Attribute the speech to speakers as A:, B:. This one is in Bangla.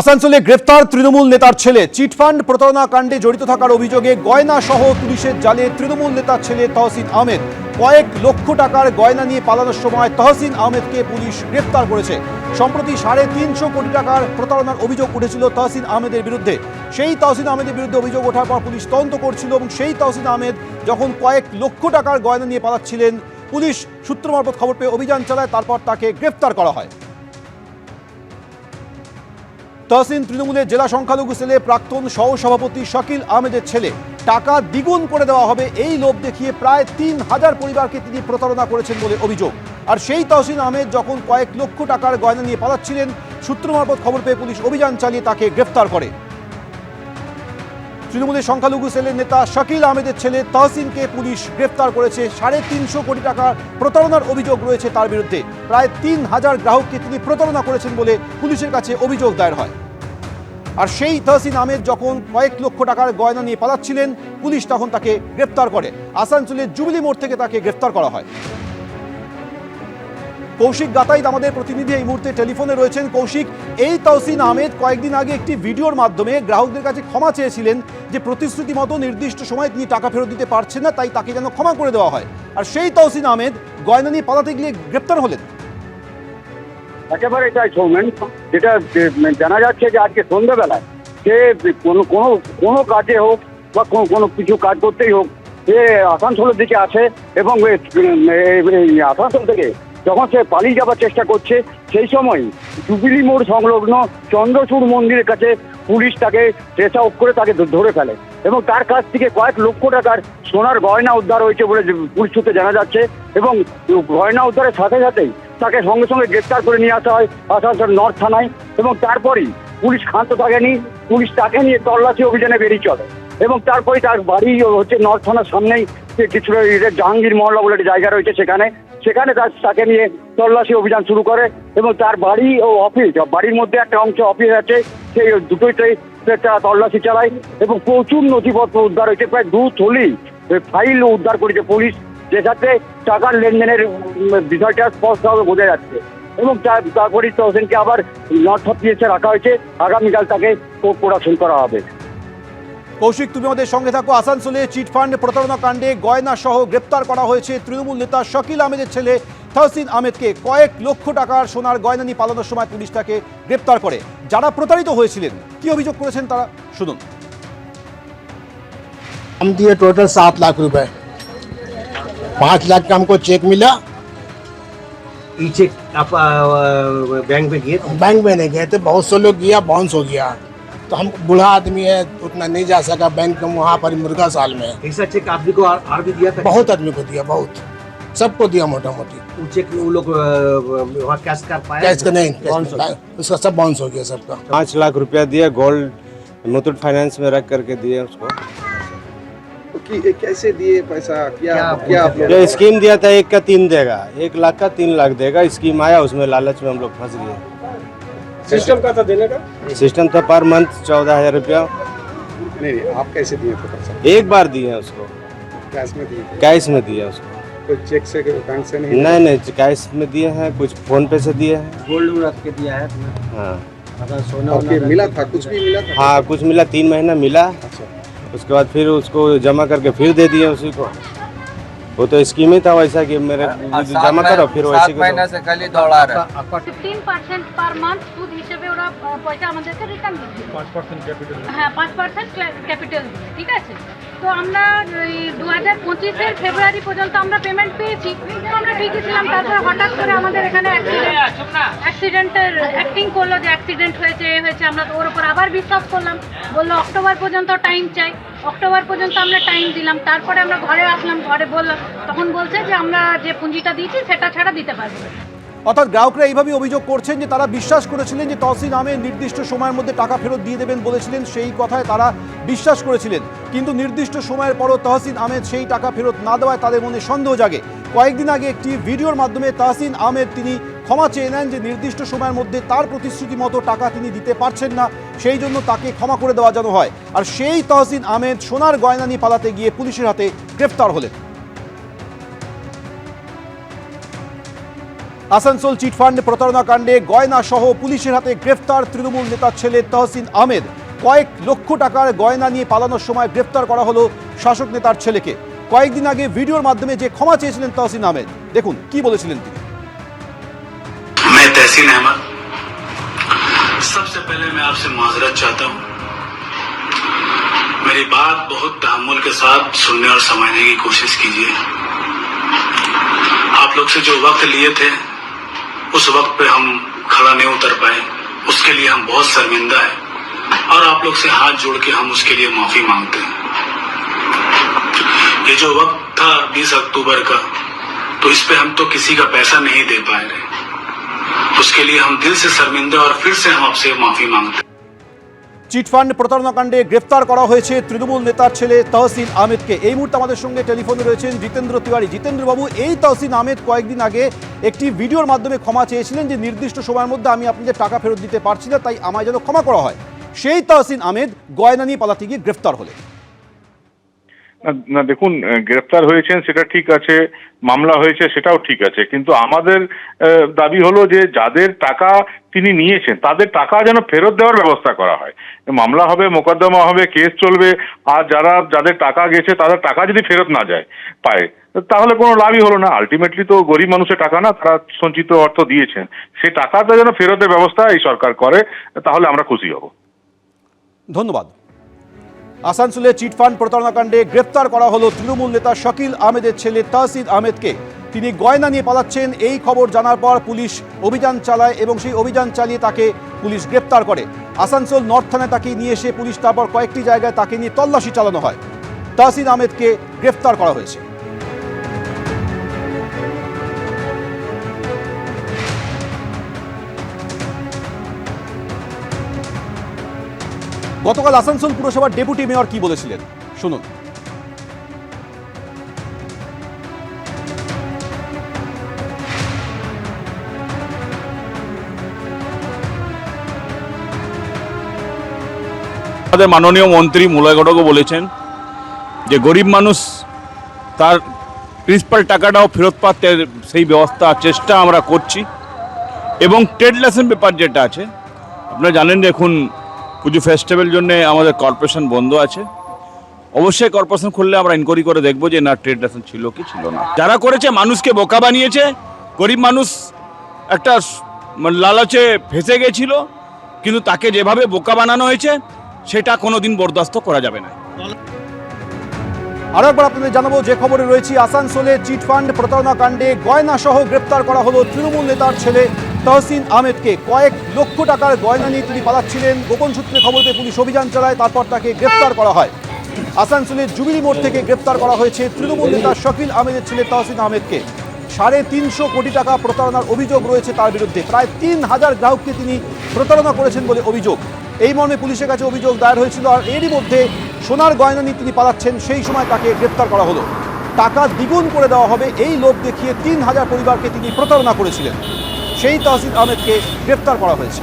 A: আসানসোলে গ্রেফতার তৃণমূল নেতার ছেলে। চিটফান্ড প্রতারণা কাণ্ডে জড়িত থাকার অভিযোগে গয়না সহ পুলিশের জালে তৃণমূল নেতার ছেলে তহসিন আহমেদ। কয়েক লক্ষ টাকার গয়না নিয়ে পালানোর সময় তহসিন আহমেদকে পুলিশ গ্রেফতার করেছে। সম্প্রতি সাড়ে তিনশো কোটি টাকার প্রতারণার অভিযোগ উঠেছিল তহসিন আহমেদের বিরুদ্ধে। সেই তহসিন আহমেদের বিরুদ্ধে অভিযোগ ওঠার পর পুলিশ তদন্ত করছিল এবং সেই তহসিন আহমেদ যখন কয়েক লক্ষ টাকার গয়না নিয়ে পালাচ্ছিলেন, পুলিশ সূত্র মারফত খবর পেয়ে অভিযান চালায়, তারপর তাকে গ্রেফতার করা হয়। তহসিন তৃণমূলের জেলা সংখ্যালঘু সেলে প্রাক্তন সহসভাপতি শাকিল আহমেদের ছেলে। টাকা দ্বিগুণ করে দেওয়া হবে এই লোভ দেখিয়ে প্রায় তিন হাজার পরিবারকে তিনি প্রতারণা করেছেন বলে অভিযোগ। আর সেই তহসিন আহমেদ যখন কয়েক লক্ষ টাকার গয়না নিয়ে পালাচ্ছিলেন, সূত্র মারফত খবর পেয়ে পুলিশ অভিযান চালিয়ে তাকে গ্রেফতার করে। তৃণমূলের সংখ্যালঘু সেলের নেতা শাকিল আহমেদের ছেলে তহসিনকে পুলিশ গ্রেফতার করেছে। সাড়ে তিনশো কোটি টাকার প্রতারণার অভিযোগ রয়েছে তার বিরুদ্ধে। প্রায় তিন হাজার গ্রাহককে তিনি প্রতারণা করেছেন বলে পুলিশের কাছে অভিযোগ দায়ের হয়। আর সেই তহসিন আহমেদ যখন কয়েক লক্ষ টাকার গয়না নিয়ে পালাচ্ছিলেন, পুলিশ তখন তাকে গ্রেপ্তার করে। আসানসোলের জুবিলি মোড় থেকে তাকে গ্রেফতার করা হয়। কৌশিক গাতাইত আমাদের প্রতিনিধি এই মুহূর্তে টেলিফোনে রয়েছেন। কৌশিক, এই তহসিন আহমেদ কয়েকদিন আগে একটি ভিডিওর মাধ্যমে গ্রাহকদের কাছে ক্ষমা চেয়েছিলেন যে প্রতিশ্রুতি মতো নির্দিষ্ট সময় তিনি টাকা ফেরত দিতে পারছেন না, তাই তাকে যেন ক্ষমা করে দেওয়া হয়। আর সেই তহসিন আহমেদ গয়না নিয়ে পালাতে গিয়ে গ্রেপ্তার হলেন।
B: একেবারে তাই সৌমেন। যেটা জানা যাচ্ছে যে আজকে সন্ধ্যাবেলায় সে কোনো কোনো কোনো কাজে হোক বা কোনো কোনো কিছু কাজ করতেই হোক, সে আসানসোলের দিকে আছে এবং আসানসোল থেকে যখন সে পালিয়ে যাবার চেষ্টা করছে, সেই সময় জুবিলি মোড় সংলগ্ন চন্দ্রচূড় মন্দিরের কাছে পুলিশ তাকে ট্রেস আউট করে তাকে ধরে ফেলে এবং তার কাছ থেকে কয়েক লক্ষ টাকার সোনার গয়না উদ্ধার হয়েছে বলে পুলিশ সূত্রে জানা যাচ্ছে এবং গয়না উদ্ধারের সাথে সাথেই তাকে সঙ্গে সঙ্গে গ্রেপ্তার করে নিয়ে আসা হয় আসানসোল নর্থ থানায় এবং তারপরেই পুলিশ ক্ষান্ত থাকেনি, পুলিশ তাকে নিয়ে তল্লাশি অভিযানে বেরিয়ে চলে এবং তারপরে তার বাড়ি হচ্ছে নর্থ থানার সামনেই কিছুটা জাহাঙ্গীর মহল্লা বলে একটা জায়গা রয়েছে সেখানে সেখানে তার তাকে নিয়ে তল্লাশি অভিযান শুরু করে এবং তার বাড়ি ও অফিস, বাড়ির মধ্যে একটা অংশ অফিস আছে, সেই দুটোইতেই তারা তল্লাশি চালায় এবং প্রচুর নথিপত্র উদ্ধার হয়েছে, প্রায় দু থলি ফাইল উদ্ধার করেছে পুলিশ যেটাতে টাকার লেনদেনের উম, বিষয়টা স্পষ্টভাবে বোঝা যাচ্ছে এবং তার- তারপরেই তহসিনকে আবার নর্থ পিএসে রাখা হয়েছে আগামীকাল তাকে কোর্ট প্রোডাকশন করা হবে
A: কৌশিক তুমি আমাদের সঙ্গে থাকো আসানসোলে চিটফান্ড প্রতারণা কাণ্ডে গয়না সহ গ্রেপ্তার করা হয়েছে তৃণমূল নেতা শাকিল আহমেদের ছেলে তহসিন আহমেদকে কয়েক লক্ষ টাকার সোনার গয়না নিয়ে পালানোর সময় পুলিশ তাকে গ্রেপ্তার করে যারা প্রতারিত হয়েছিলেন কি অভিযোগ করেছেন তারা শুনুন
C: हम दिए टोटल सात लाख रुपए पाँच लाख का हमको चेक मिला।
D: ई चेक आप आ, बैंक में थे?
C: बैंक में नहीं गए थे बहुत से लोग गया बाउंस हो गया। तो हम बूढ़ा आदमी है उतना नहीं जा सका बैंक में वहाँ पर मुर्गा साल में।
D: ऐसा चेक आप भी को और, और भी दिया था?
C: बहुत आदमी को दिया बहुत। सबको दिया मोटा मोटी
D: चेक वो लोग कैश कर पाया
C: कैश का नहीं कैश उसका सब बाउंस हो गया सबका।
E: पाँच लाख रुपया दिया गोल्ड मुथूट फाइनेंस में रख करके दिए उसको।
F: कि कैसे दिए पैसा? क्या
D: क्या
F: क्या आप लोग
E: ये स्कीम दिया था एक का तीन देगा। एक लाख का तीन लाख देगा। स्कीम आया उसमें लालच में हम लोग फंस गए।
F: सिस्टम का था देने का?
E: सिस्टम था पर मंथ चौदह हज़ार रुपया।
F: नहीं नहीं आप कैसे दिए थे पैसा?
E: एक बार दिए उसको।
F: कैश में दिए
E: कैश में दिया उसको।
F: कोई चेक से बैंक से नहीं?
E: नहीं नहीं कैश में दिए हैं कुछ फ़ोन पे से दिए हैं।
D: गोल्ड रख के दिया है
E: हाँ।
D: अगर सोना
F: मिला था कुछ भी मिला था?
E: हाँ कुछ मिला तीन महीना मिला।
F: अच्छा।
E: उसके बाद फिर उसको जमा करके फिर दे दिए उसी को। वो तो स्कीम ही था वैसा कि मेरे जमा करो फिर वैसे
G: মহিনা
E: करो
G: সে খালি দৌড়া রে
D: आपका आपका
H: ফিফটিন পার্সেন্ট পার মান্থ সুদ হিসেবে ওরা আহ, পয়সা আমাদেরকে রিটার্ন দিচ্ছে হ্যাঁ পাঁচ পার্সেন্ট ক্যাপিটাল দিয়ে ঠিক আছে তো আমরা দু হাজার পঁচিশের ফেব্রুয়ারি পর্যন্ত আমরা পেমেন্ট পেয়েছি তো আমরা ঠিকই ছিলাম তারপরে হঠাৎ করে আমাদের এখানে অ্যাক্সিডেন্টের অ্যাক্টিং করলো যে অ্যাক্সিডেন্ট হয়েছে এ হয়েছে আমরা তো ওর উপর আবার বিশ্বাস করলাম বললো অক্টোবর পর্যন্ত টাইম চাই অক্টোবর পর্যন্ত আমরা টাইম দিলাম তারপরে আমরা ঘরে আসলাম ঘরে বললাম তখন বলছে যে আমরা যে পুঁজিটা দিয়েছি সেটা ছাড়া দিতে পারব
A: অর্থাৎ গ্রাহকরা এইভাবেই অভিযোগ করছেন যে তারা বিশ্বাস করেছিলেন যে তহসিন আহমেদ নির্দিষ্ট সময়ের মধ্যে টাকা ফেরত দিয়ে দেবেন বলেছিলেন, সেই কথায় তারা বিশ্বাস করেছিলেন। কিন্তু নির্দিষ্ট সময়ের পরও তহসিন আহমেদ সেই টাকা ফেরত না দেওয়ায় তাদের মনে সন্দেহ জাগে। কয়েকদিন আগে একটি ভিডিওর মাধ্যমে তাহসিন আহমেদ তিনি ক্ষমা চেয়ে নেন যে নির্দিষ্ট সময়ের মধ্যে তার প্রতিশ্রুতি মতো টাকা তিনি দিতে পারছেন না, সেই জন্য তাকে ক্ষমা করে দেওয়া যেন হয়। আর সেই তহসিন আহমেদ সোনার গয়না পালাতে গিয়ে পুলিশের হাতে গ্রেফতার হলেন। আসানসোল চিটফান্ড প্রতারণা কাণ্ডে গয়না সহ পুলিশের হাতে গ্রেফতার তৃণমূল নেতার ছেলে তহসিন আহমেদ কয়েক লক্ষ টাকার গয়না নিয়ে পালানোর সময় গ্রেফতার করা হলো শাসক নেতার ছেলেকে কয়েকদিন আগে ভিডিওর মাধ্যমে যে ক্ষমা চেয়েছিলেন তহসিন আহমেদ দেখুন কি বলেছিলেন তিনি
G: मैं तहसीन अहमद सबसे पहले मैं आपसे माजरत चाहता हूं मेरी बात बहुत तहमुल के साथ सुनने और समझने की कोशिश कीजिए आप लोग से जो वक्त लिए थे उस वक्त पे हम खड़ा नहीं उतर पाए। उसके लिए हम बहुत शर्मिंदा है। और आप लोग से हाथ जोड़ के हम उसके लिए माफ़ी मांगते हैं। ये जो वक्त था 20 अक्टूबर का तो इस पे हम तो किसी का पैसा नहीं दे पाए रहे। उसके लिए हम दिल से शर्मिंदा और फिर से हम आपसे माफ़ी मांगते हैं।
A: চিটফান্ড প্রতারণাকাণ্ডে গ্রেফতার করা হয়েছে তৃণমূল নেতার ছেলে তহসিন আহমেদকে। এই মুহূর্তে আমাদের সঙ্গে টেলিফোনে রয়েছেন জিতেন্দ্র তিওয়ারি। জিতেন্দ্রবাবু এই তহসিন আহমেদ কয়েকদিন আগে একটি ভিডিওর মাধ্যমে ক্ষমা চেয়েছিলেন যে নির্দিষ্ট সময়ের মধ্যে আমি আপনাদের টাকা ফেরত দিতে পারছি না, তাই আমায় যেন ক্ষমা করা হয়। সেই তহসিন আহমেদ গয়না নিয়ে পালাতে গিয়ে গ্রেফতার হলেন।
I: না দেখুন গ্রেপ্তার হয়েছেন, সেটা ঠিক আছে, মামলা হয়েছে, সেটাও ঠিক আছে। কিন্তু আমাদের দাবি হলো যে যাদের টাকা তিনি নিয়েছেন, তাদের টাকা যেন ফেরত দেওয়ার ব্যবস্থা করা হয়। মামলা হবে, মোকদ্দমা হবে, কেস চলবে, আর যারা, যাদের টাকা গেছে তাদের টাকা যদি ফেরত না যায়, পায়, তাহলে কোনো লাভই হলো না। আলটিমেটলি তো গরিব মানুষের টাকা না, তারা সঞ্চিত অর্থ দিয়েছেন। সে টাকাটা যেন ফেরতের ব্যবস্থা এই সরকার করে, তাহলে আমরা খুশি হব।
A: ধন্যবাদ। আসানসোলে চিটফান্ড প্রতারণাকাণ্ডে গ্রেপ্তার করা হলো তৃণমূল নেতা শকিল আহমেদের ছেলে তাসিদ আহমেদকে। তিনি গয়না নিয়ে পালাচ্ছেন, এই খবর জানার পর পুলিশ অভিযান চালায় এবং সেই অভিযান চালিয়ে তাকে পুলিশ গ্রেপ্তার করে। আসানসোল নর্থ থানায় তাকে নিয়ে এসে পুলিশ তারপর কয়েকটি জায়গায় তাকে নিয়ে তল্লাশি চালানো হয়। তাসিদ আহমেদকে গ্রেফতার করা হয়েছে। গতকাল আসানসোল পুরসভার ডেপুটি মেয়র কি বলেছিলেন? শুনুন।
J: আমাদের মাননীয় মন্ত্রী মুলয় ঘটকও বলেছেন যে গরিব মানুষ তার প্রিন্সিপাল টাকাটাও ফেরত পাতে, সেই ব্যবস্থা, চেষ্টা আমরা করছি। এবং ট্রেড লাইসেন্স পেপার যেটা আছে, আপনারা জানেন এখন পুজো ফেস্টিভ্যাল জন্য আমাদের কর্পোরেশন বন্ধ আছে। অবশ্যই কর্পোরেশন খুললে আমরা ইনকোয়ারি করে দেখব যে না ট্রেড লাইসেন্স ছিল কি ছিল না। যারা করেছে, মানুষকে বোকা বানিয়েছে। গরিব মানুষ একটা মানে লালচে ফেসে গেছিল, কিন্তু তাকে যেভাবে বোকা বানানো হয়েছে, সেটা কোনোদিন বরদাস্ত করা যাবে না।
A: আরও একবার আপনাদের জানাব, যে খবরে রয়েছি, আসানসোলে চিটফান্ড প্রতারণা কাণ্ডে গয়না সহ গ্রেপ্তার করা হলো তৃণমূল নেতার ছেলে তহসিন আহমেদকে। কয়েক লক্ষ টাকার গয়না নিয়ে তিনি পালাচ্ছিলেন। গোপন সূত্রে খবর পেয়ে পুলিশ অভিযান চালায়, তারপর তাকে গ্রেপ্তার করা হয়। আসানসোলের জুবিলি মোড় থেকে গ্রেপ্তার করা হয়েছে তৃণমূল নেতা শকিল আহমেদের ছেলে তহসিন আহমেদকে। সাড়ে তিনশো কোটি টাকা প্রতারণার অভিযোগ রয়েছে তার বিরুদ্ধে। প্রায় তিন হাজার গ্রাহককে তিনি প্রতারণা করেছেন বলে অভিযোগ। এই মর্মে পুলিশের কাছে অভিযোগ দায়ের হয়েছিল আর এরই মধ্যে সোনার গয়না নিয়ে তিনি পালাচ্ছেন, সেই সময় তাকে গ্রেপ্তার করা হলো। টাকা দ্বিগুণ করে দেওয়া হবে, এই লোভ দেখিয়ে তিন হাজার পরিবারকে তিনি প্রতারণা করেছিলেন। সেই তহসিল আহমেদকে গ্রেপ্তার করা হয়েছে।